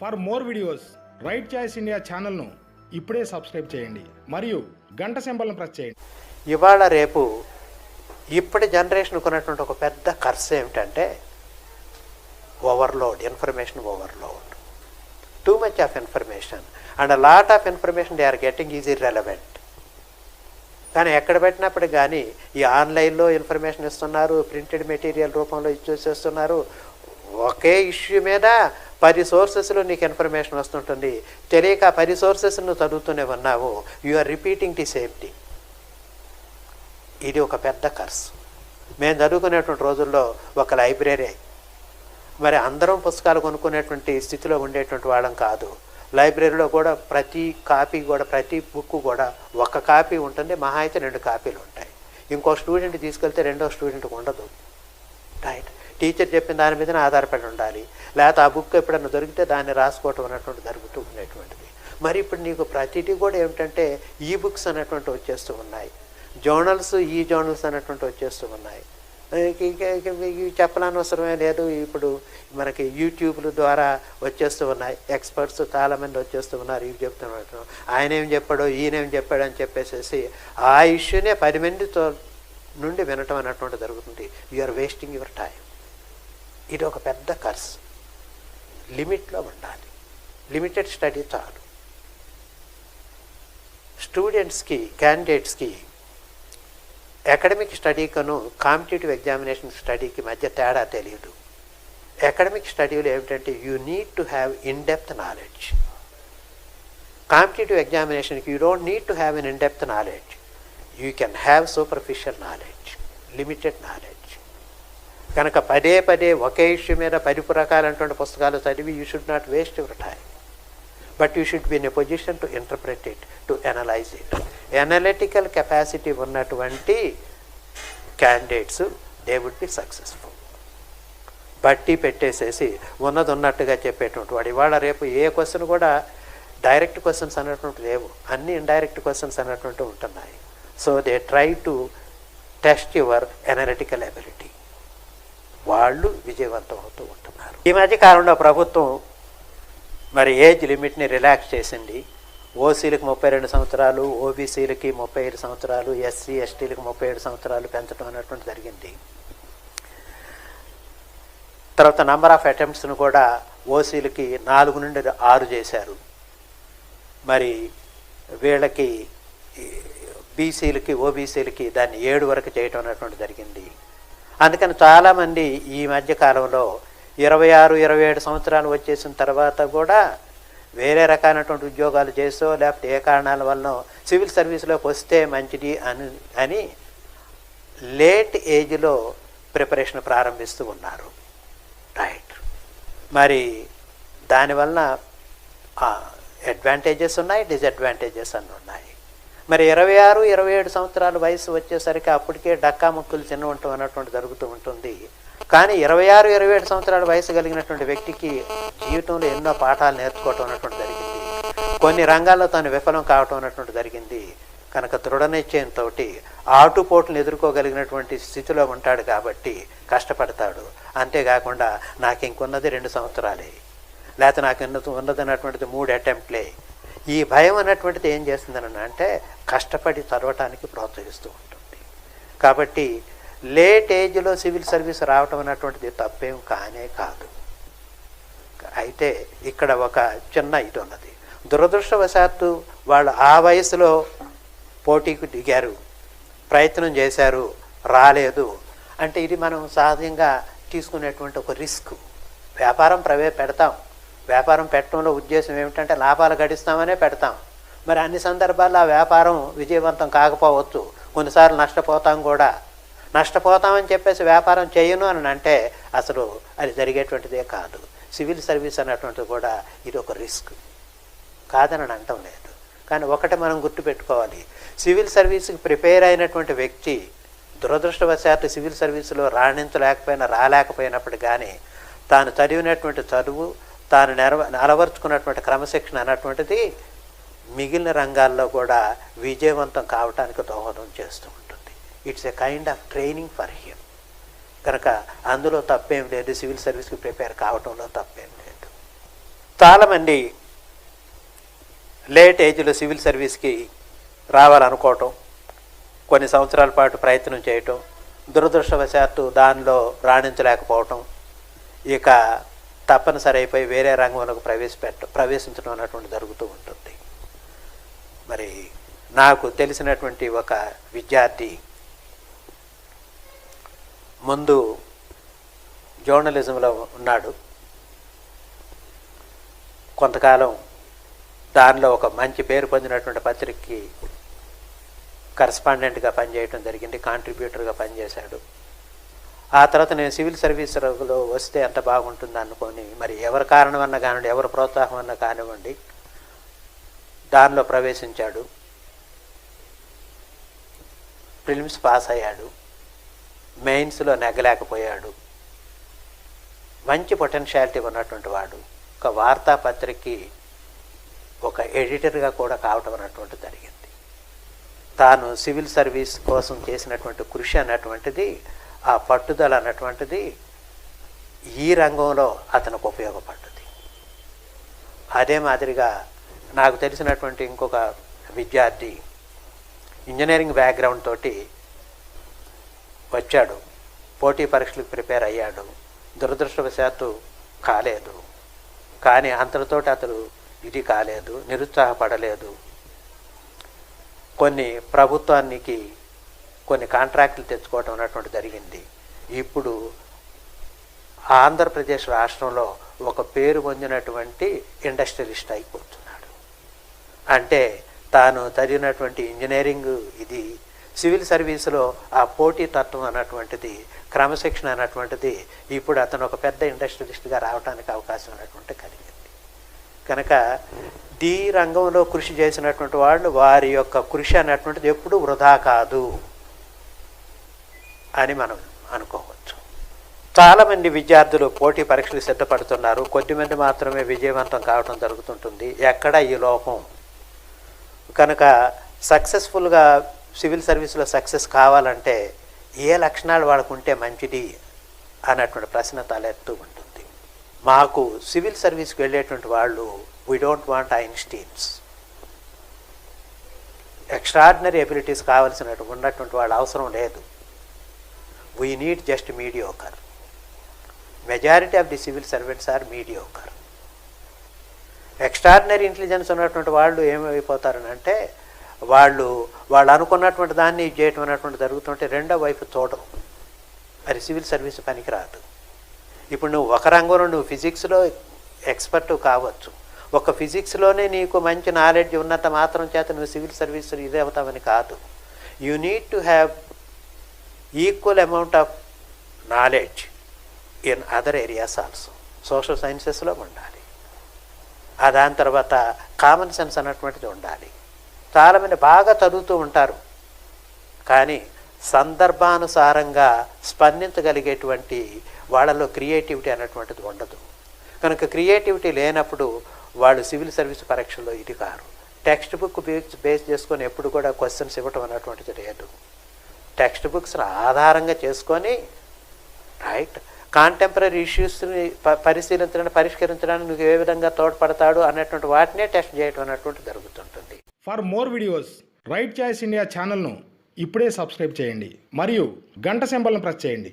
For more videos right choice India ఛానల్ను ఇప్పుడే subscribe చేయండి. మరియు గంట సింబల్ను ప్రెస్ చేయండి. ఇవాళ రేపు ఇప్పటి జనరేషన్ ఉన్నటువంటి ఒక పెద్ద ఖర్చు ఏమిటంటే overload information overload. Too much of information and lot of information they are getting easy relevant కానీ ఎక్కడ పెట్టినప్పుడు కానీ ఈ ఆన్లైన్లో ఇన్ఫర్మేషన్ ఇస్తున్నారు ప్రింటెడ్ మెటీరియల్ రూపంలో ఇచ్చేసేస్తున్నారు ఒకే ఇష్యూ మీద పది సోర్సెస్లో నీకు ఇన్ఫర్మేషన్ వస్తుంటుంది. తెలియక ఆ పది సోర్సెస్ నువ్వు చదువుతూనే ఉన్నావు. You are repeating the safety ఇది ఒక పెద్ద కర్స్ మేము చదువుకునేటువంటి రోజుల్లో ఒక లైబ్రరీ. మరి అందరం పుస్తకాలు కొనుక్కునేటువంటి స్థితిలో ఉండేటువంటి వాళ్ళం కాదు. లైబ్రరీలో కూడా ప్రతి కాపీ కూడా ప్రతి బుక్ కూడా ఒక కాపీ ఉంటుంది. మహా అయితే రెండు కాపీలు ఉంటాయి. ఇంకో స్టూడెంట్ తీసుకెళ్తే రెండో స్టూడెంట్కి ఉండదు. రైట్ టీచర్ చెప్పిన దాని మీదనే ఆధారపడి ఉండాలి. లేకపోతే ఆ బుక్ ఎప్పుడన్నా దొరికితే దాన్ని రాసుకోవటం అన్నటువంటి జరుగుతూ ఉండేటువంటిది. మరి ఇప్పుడు నీకు ప్రతిదీ కూడా ఏమిటంటే ఈ బుక్స్ అనేటువంటి వచ్చేస్తూ ఉన్నాయి. జర్నల్స్ ఈ జర్నల్స్ అనేటువంటి వచ్చేస్తూ ఉన్నాయి. ఇక- ఇక- చెప్పనవసరమే లేదు. ఇప్పుడు మనకి యూట్యూబ్ల ద్వారా వచ్చేస్తూ ఉన్నాయి. ఎక్స్పర్ట్స్ చాలామంది వచ్చేస్తూ ఉన్నారు. ఇవి చెప్తున్నారు. ఆయన ఏం చెప్పాడో ఈయనేం చెప్పాడు అని చెప్పేసేసి ఆ ఇష్యూనే పది మందితో నుండి వినటం అన్నటువంటి జరుగుతుంది. You are wasting your time ఇది ఒక పెద్ద కర్స్ లిమిట్లో ఉండాలి. లిమిటెడ్ స్టడీ చాలు. స్టూడెంట్స్కి క్యాండిడేట్స్కి అకాడమిక్ స్టడీకను కాంపిటేటివ్ ఎగ్జామినేషన్ స్టడీకి మధ్య తేడా తెలియదు. అకాడమిక్ స్టడీలో ఏమిటంటే you need to have in depth knowledge competitive ఎగ్జామినేషన్కి you don't need to have an in depth knowledge you can have superficial knowledge limited knowledge కనుక పదే పదే ఒకే ఇష్యూ మీద పది రకాలైనటువంటి పుస్తకాలు చదివి you should not waste your time but you should be in a position to interpret it to analyse it analytical capacity ఉన్నటువంటి candidates they would be successful బట్టి పెట్టేసేసి ఉన్నది ఉన్నట్టుగా చెప్పేటువంటి వాడు. ఇవాళ రేపు ఏ క్వశ్చన్ కూడా డైరెక్ట్ క్వశ్చన్స్ అన్నటువంటి లేవు. అన్ని ఇండైరెక్ట్ క్వశ్చన్స్ అన్నటువంటి ఉంటున్నాయి. So they try to test your analytical ability వాళ్ళు విజయవంతం అవుతూ ఉంటున్నారు. ఈ మధ్య కాలంలో ప్రభుత్వం మరి ఏజ్ లిమిట్ని రిలాక్స్ చేసింది. ఓసీలకు ముప్పై రెండు సంవత్సరాలు ఓబీసీలకి ముప్పై ఐదు సంవత్సరాలు ఎస్సీ ఎస్టీలకు ముప్పై ఏడు సంవత్సరాలు పెంచడం అనేటువంటి జరిగింది. తర్వాత నంబర్ ఆఫ్ అటెంప్ట్స్ను కూడా ఓసీలకి నాలుగు నుండి ఆరు చేశారు. మరి వీళ్ళకి బీసీలకి ఓబీసీలకి దాన్ని ఏడు వరకు చేయటం అనేటువంటి జరిగింది. అందుకని చాలామంది ఈ మధ్య కాలంలో ఇరవై ఆరు ఇరవై ఏడు సంవత్సరాలు వచ్చేసిన తర్వాత కూడా వేరే రకమైనటువంటి ఉద్యోగాలు చేసో లేకపోతే ఏ కారణాల వల్ల సివిల్ సర్వీస్లోకి వస్తే మంచిది అని అని లేట్ ఏజ్లో ప్రిపరేషన్ ప్రారంభిస్తూ ఉన్నారు. రైట్ మరి దానివలన అడ్వాంటేజెస్ ఉన్నాయి డిసడ్వాంటేజెస్ అన్నీ ఉన్నాయి. మరి ఇరవై ఆరు ఇరవై ఏడు సంవత్సరాల వయసు వచ్చేసరికి అప్పటికే డక్కా ముక్కులు చిన్న ఉండటం అన్నటువంటి జరుగుతూ ఉంటుంది. కానీ ఇరవై ఆరు ఇరవై ఏడు సంవత్సరాల వయసు కలిగినటువంటి వ్యక్తికి జీవితంలో ఎన్నో పాఠాలు నేర్చుకోవటం అన్నటువంటి జరిగింది. కొన్ని రంగాల్లో తాను విఫలం కావటం అన్నటువంటి జరిగింది. కనుక దృఢ నిశ్చయంతో ఆటుపోట్లను ఎదుర్కోగలిగినటువంటి స్థితిలో ఉంటాడు కాబట్టి కష్టపడతాడు. అంతేకాకుండా నాకు ఇంకొన్నది రెండు సంవత్సరాలే. లేకపోతే నాకు ఉన్నది ఉన్నది అన్నటువంటిది మూడు అటెంప్ట్లే. ఈ భయం అన్నటువంటిది ఏం చేస్తుందని అంటే కష్టపడి చదవటానికి ప్రోత్సహిస్తూ ఉంటుంది. కాబట్టి లేట్ ఏజ్లో సివిల్ సర్వీస్ రావటం అన్నటువంటిది తప్పేం కానే కాదు. అయితే ఇక్కడ ఒక చిన్న ఇది ఉన్నది దురదృష్టవశాత్తు వాళ్ళు ఆ వయసులో పోటీకి దిగారు. ప్రయత్నం చేశారు. రాలేదు. అంటే ఇది మనం సహజంగా తీసుకునేటువంటి ఒక రిస్క్. వ్యాపారం ప్రవే పెడతాం. వ్యాపారం పెట్టడంలో ఉద్దేశం ఏమిటంటే లాభాలు గడిస్తామనే పెడతాం. మరి అన్ని సందర్భాల్లో ఆ వ్యాపారం విజయవంతం కాకపోవచ్చు. కొన్నిసార్లు నష్టపోతాం కూడా. నష్టపోతామని చెప్పేసి వ్యాపారం చేయను అని అంటే అసలు అది జరిగేటువంటిదే కాదు. సివిల్ సర్వీస్ అన్నటువంటిది కూడా ఇది ఒక రిస్క్. కాదని అంటం లేదు. కానీ ఒకటి మనం గుర్తుపెట్టుకోవాలి. సివిల్ సర్వీస్కి ప్రిపేర్ అయినటువంటి వ్యక్తి దురదృష్టవశాత్తు సివిల్ సర్వీసులో రాణించలేకపోయినా రాలేకపోయినప్పుడు కానీ తాను చదివినటువంటి చదువు తాను నెరవ అలవర్చుకున్నటువంటి క్రమశిక్షణ అన్నటువంటిది మిగిలిన రంగాల్లో కూడా విజయవంతం కావటానికి దోహదం చేస్తూ ఉంటుంది. It's a kind of training for him కనుక అందులో తప్పేం లేదు. సివిల్ సర్వీస్కి ప్రిపేర్ కావటంలో తప్పేం లేదు. చాలామంది లేట్ ఏజ్లో సివిల్ సర్వీస్కి రావాలనుకోవటం కొన్ని సంవత్సరాల పాటు ప్రయత్నం చేయటం దురదృష్టవశాత్తు దానిలో రాణించలేకపోవటం ఇక తప్పనిసరి అయిపోయి వేరే రంగంలోకి ప్రవేశపెట్ట ప్రవేశించడం అన్నటువంటి జరుగుతూ ఉంటుంది. మరి నాకు తెలిసినటువంటి ఒక విద్యార్థి ముందు జర్నలిజంలో ఉన్నాడు. కొంతకాలం దానిలో ఒక మంచి పేరు పొందినటువంటి పత్రికకి కరస్పాండెంట్గా పనిచేయడం జరిగింది కాంట్రిబ్యూటర్గా పనిచేశాడు. ఆ తర్వాత నేను సివిల్ సర్వీసులో వస్తే ఎంత బాగుంటుంది అనుకొని మరి ఎవరి కారణం అన్న కానివ్వండి ఎవరి ప్రోత్సాహం అన్న కానివ్వండి దానిలో ప్రవేశించాడు. ప్రిలిమ్స్ పాస్ అయ్యాడు. మెయిన్స్లో నెగ్గలేకపోయాడు. మంచి పొటెన్షియాలిటీ ఉన్నటువంటి వాడు. ఒక వార్తాపత్రికకి ఒక ఎడిటర్గా కూడా కావటం అన్నటువంటి జరిగింది. తాను సివిల్ సర్వీస్ కోసం చేసినటువంటి కృషి అన్నటువంటిది ఆ పట్టుదల అన్నటువంటిది ఈ రంగంలో అతనికి ఉపయోగపడ్డది. అదే మాదిరిగా నాకు తెలిసినటువంటి ఇంకొక విద్యార్థి ఇంజనీరింగ్ బ్యాక్గ్రౌండ్ తోటి వచ్చాడు. పోటీ పరీక్షలకు ప్రిపేర్ అయ్యాడు. దురదృష్టవశాత్తు కాలేదు. కానీ అంతటితోటి అతడు ఇది కాలేదు నిరుత్సాహపడలేదు. కొన్ని ప్రభుత్వానికి కొన్ని కాంట్రాక్టులు తెచ్చుకోవటం అనేటువంటి జరిగింది. ఇప్పుడు ఆంధ్రప్రదేశ్ రాష్ట్రంలో ఒక పేరు పొందినటువంటి ఇండస్ట్రియలిస్ట్ అయిపోతున్నాడు. అంటే తాను చదివినటువంటి ఇంజనీరింగ్ ఇది సివిల్ సర్వీసులో ఆ పోటీ తత్వం అన్నటువంటిది క్రమశిక్షణ అన్నటువంటిది ఇప్పుడు అతను ఒక పెద్ద ఇండస్ట్రియలిస్ట్గా రావడానికి అవకాశం అనేటువంటి కలిగింది. కనుక ఈ రంగంలో కృషి చేసినటువంటి వాళ్ళు వారి యొక్క కృషి అన్నటువంటిది ఎప్పుడూ వృధా కాదు. అని మనం అనుకోవచ్చు. చాలామంది విద్యార్థులు పోటీ పరీక్షలు సిద్ధపడుతున్నారు. కొద్దిమంది మాత్రమే విజయవంతం కావడం జరుగుతుంటుంది. ఎక్కడ ఈ లోపం. కనుక సక్సెస్ఫుల్గా సివిల్ సర్వీస్లో సక్సెస్ కావాలంటే ఏ లక్షణాలు వాళ్ళకు ఉంటే మంచిది అన్నటువంటి ప్రశ్న తలెత్తూ ఉంటుంది. మాకు సివిల్ సర్వీస్కి వెళ్ళేటువంటి వాళ్ళు we don't want Einsteins extraordinary abilities కావాల్సినట్టు ఉన్నటువంటి వాళ్ళ అవసరం లేదు. We need just mediocre majority of the civil servants are mediocre extraordinary intelligence ఉన్నటువంటి వాళ్ళు ఏమైపోతారని అంటే వాళ్ళు వాళ్ళు అనుకున్నటువంటి దాన్ని చేయటం అనేటువంటి జరుగుతుంటే రెండో వైపు చూడరు. మరి సివిల్ సర్వీస్ పనికిరాదు ఇప్పుడు నువ్వు ఒక రంగంలో నువ్వు ఫిజిక్స్లో ఎక్స్పర్ట్ కావచ్చు. ఒక ఫిజిక్స్లోనే నీకు మంచి నాలెడ్జ్ ఉన్నంత మాత్రం చేత నువ్వు సివిల్ సర్వీస్ ఇదే అవుతావని కాదు. You need to have equal amount of knowledge in other areas also social సైన్సెస్లో ఉండాలి. ఆ దాని తర్వాత కామన్ సెన్స్ అన్నటువంటిది ఉండాలి. చాలామంది బాగా చదువుతూ ఉంటారు. కానీ సందర్భానుసారంగా స్పందించగలిగేటువంటి వాళ్ళలో క్రియేటివిటీ అన్నటువంటిది ఉండదు. కనుక క్రియేటివిటీ లేనప్పుడు వాళ్ళు సివిల్ సర్వీస్ పరీక్షల్లో ఇది కారు. టెక్స్ట్ బుక్ బేస్ బేస్ చేసుకొని ఎప్పుడు కూడా క్వశ్చన్స్ ఇవ్వటం అన్నటువంటిది లేదు. టెక్స్ట్ బుక్స్ ఆధారంగా చేసుకొని రైట్ కాంటెంపరీ ఇష్యూస్ని పరిశీలించడానికి పరిష్కరించడానికి నువ్వు ఏ విధంగా తోడ్పడతాడు అనేటువంటి వాటినే టెస్ట్ చేయడం అనేటువంటి జరుగుతుంటుంది. For more videos right choice India ఛానల్ను ఇప్పుడే సబ్స్క్రైబ్ చేయండి. మరియు గంట సింబల్ను ప్రెస్ చేయండి.